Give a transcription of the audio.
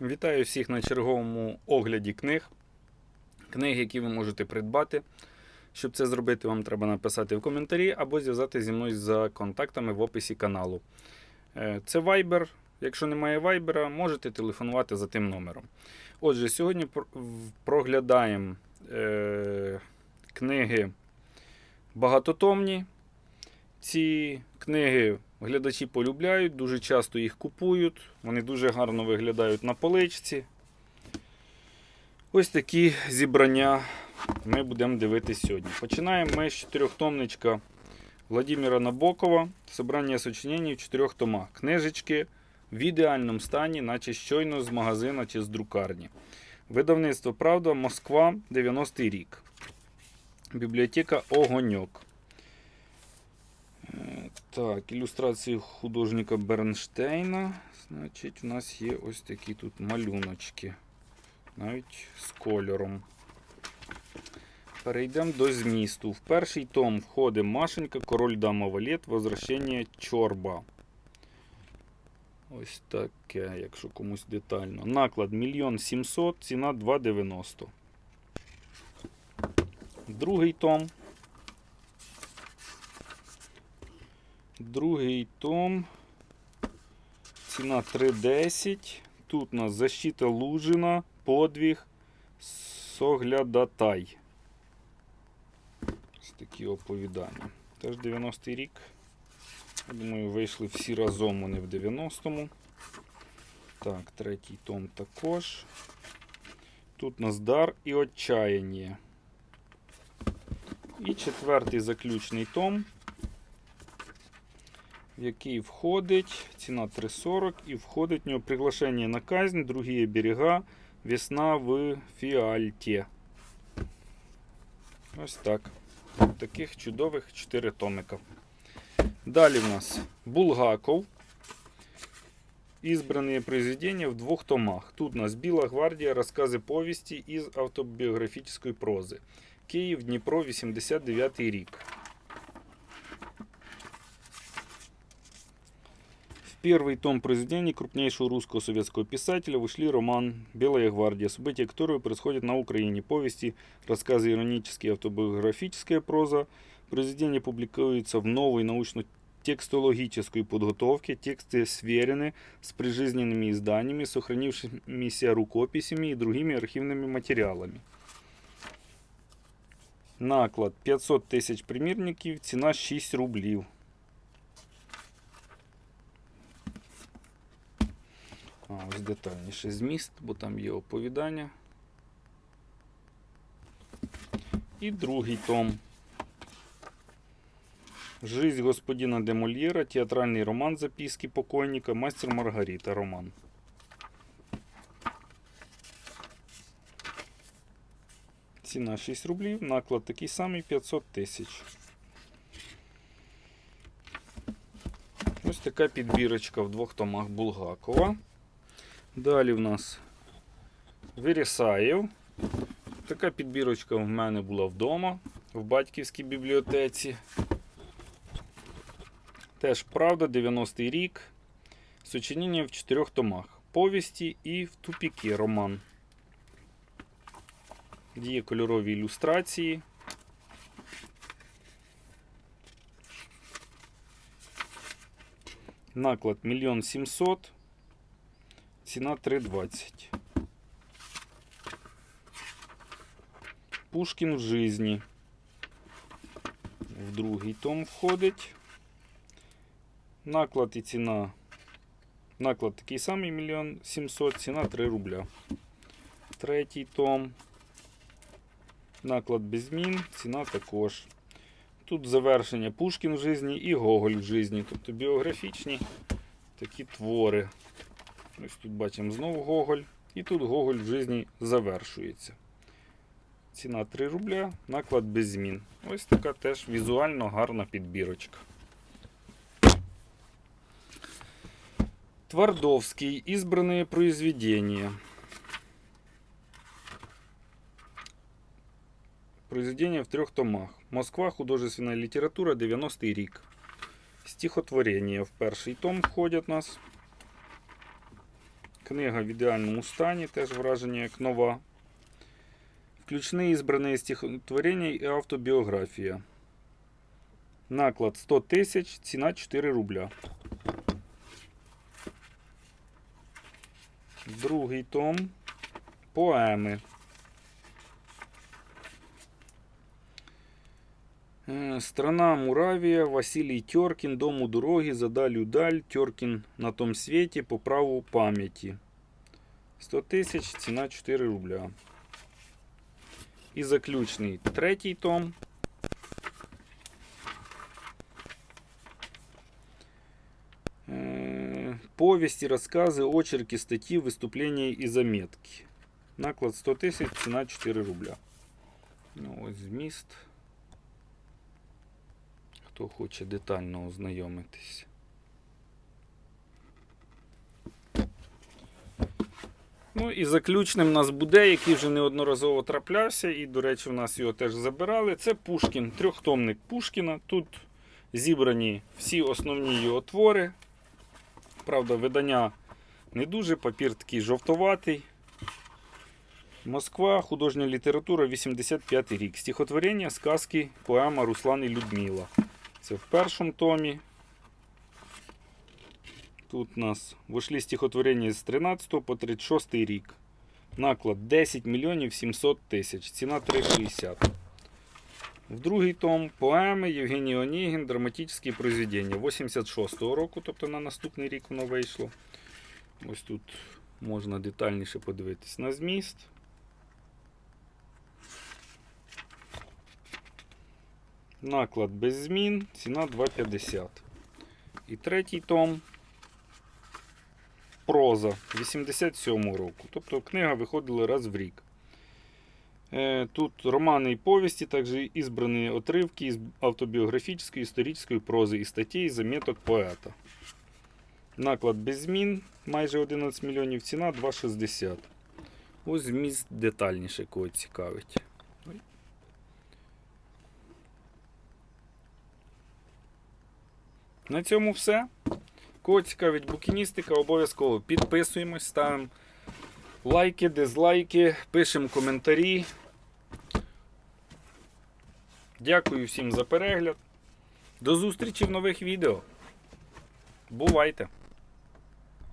Вітаю всіх на черговому огляді книг. Книги, які ви можете придбати. Щоб це зробити, вам треба написати в коментарі або зв'язати зі мною за контактами в описі каналу. Е, Це Viber. Якщо немає Viber, можете телефонувати за тим номером. Отже, сьогодні проглядаємо е, книги багатотомні. Ці книги глядачі полюбляють, дуже часто їх купують. Вони дуже гарно виглядають на поличці. Ось такі зібрання ми будемо дивитися сьогодні. Починаємо ми з чотирьохтомничка Владимира Набокова. Собрання сочинень в чотирьох томах. Книжечки в ідеальному стані, наче щойно з магазина чи з друкарні. Видавництво Правда, Москва, 90-й рік. Бібліотека Огоньок. Так, ілюстрації художника Бернштейна. Значить, у нас є ось такі тут малюночки. Навіть з кольором. Перейдемо до змісту. В перший том входить Машенька, король дама валет, возвращення чорба. Ось таке, якщо комусь детально. Наклад 1 700, ціна 2,90. Другий том. Другий том. Ціна 3,10. Тут у нас защита Лужина, подвиг, Соглядатай. Ось такі оповідання. Теж 90-й рік. Думаю, вийшли всі разом вони в 90-му. Так, третій том також. Тут у нас дар і отчаяння. І четвертий заключний том в який входить ціна 3,40 і входить в нього приглашення на казнь, другі берега, весна в Фіальті. Ось так. Таких чудових 4 томика. Далі в нас Булгаков. Избранные произведения в двух томах. Тут у нас Біла гвардія, розкази повісті із автобіографічної прози. Київ, Дніпро, 89 рік. первый том произведений крупнейшего русского советского писателя вышли роман «Белая гвардия», события которого происходят на Украине, повести, рассказы иронические, автобиографическая проза. Произведение публикуется в новой научно-текстологической подготовке, тексты сверены с прижизненными изданиями, сохранившимися рукописями и другими архивными материалами. Наклад 500 тисяч примірників, ціна 6 рублів. Ось детальніше зміст, бо там є оповідання. І другий том. Жизнь господина де Мольєра, театральний роман Записки покойника, Мастер Маргарита роман. Ціна 6 рублів, наклад такий самий 500 тисяч. Ось така підбірочка в двох томах Булгакова. Далі в нас Вересаєв. Така підбірочка в мене була вдома, в батьківській бібліотеці. Теж правда, 90-й рік. Сочинення в чотирьох томах. Повісті і в тупіки роман. Є кольорові ілюстрації. Наклад 1 700 Ціна 3,20. Пушкін в жизни. В другий том входить. Наклад і ціна. Наклад такий самий 1 700, ціна 3 рубля. Третій том. Наклад без змін, ціна також. Тут завершення Пушкін в житті і Гоголь в житті, тобто біографічні такі твори. Ось тут бачимо знову Гоголь. І тут Гоголь в житті завершується. Ціна 3 рубля, наклад без змін. Ось така теж візуально гарна підбірочка. Твардовський. Избранные произведения. Произведения в трех томах. Москва. Художественная литература. 90-й рік. Стихотворення в перший том входять нас. Книга в ідеальному стані, теж враження як нова. Включені і стихотворення і автобіографія. Наклад 100 тисяч, ціна 4 рубля. Другий том. Поеми. Страна Муравія, Василій Тьоркін, Дом у дорогі, задаль даль, Тьоркін на том світі, по праву пам'яті. 100 тисяч, ціна 4 рубля. І заключний третій том. Е, Повісті, розкази, очерки, статті, виступлення і заметки. Наклад 100 тисяч, ціна 4 рубля. Ну, ось зміст. Хто хоче детально ознайомитись. Ну і заключним у нас буде, який вже неодноразово траплявся, і, до речі, в нас його теж забирали. Це Пушкін, трьохтомник Пушкіна. Тут зібрані всі основні його твори. Правда, видання не дуже, папір такий жовтоватий. Москва, художня література, 85 рік. Стихотворення, сказки, поема Руслан і Людмила. Це в першому томі. Тут у нас вийшли стихотворення з 13 по 36 рік. Наклад 10 мільйонів 700 тисяч. Ціна 3,60. В другий том поеми Євгеній Онігін, драматичні произведення 86-го року, тобто на наступний рік воно вийшло. Ось тут можна детальніше подивитись на зміст. Наклад без змін, ціна 2,50. І третій том проза 87 року. Тобто книга виходила раз в рік. Е, Тут романи і повісті, також і збрані отривки із автобіографічної, історичної прози і статті заміток поета. Наклад без змін майже 11 мільйонів, ціна 2,60. Ось зміст детальніше кого цікавить. На цьому все. Кого цікавить букіністика, обов'язково підписуємось, ставимо лайки, дизлайки, пишемо коментарі. Дякую всім за перегляд. До зустрічі в нових відео. Бувайте!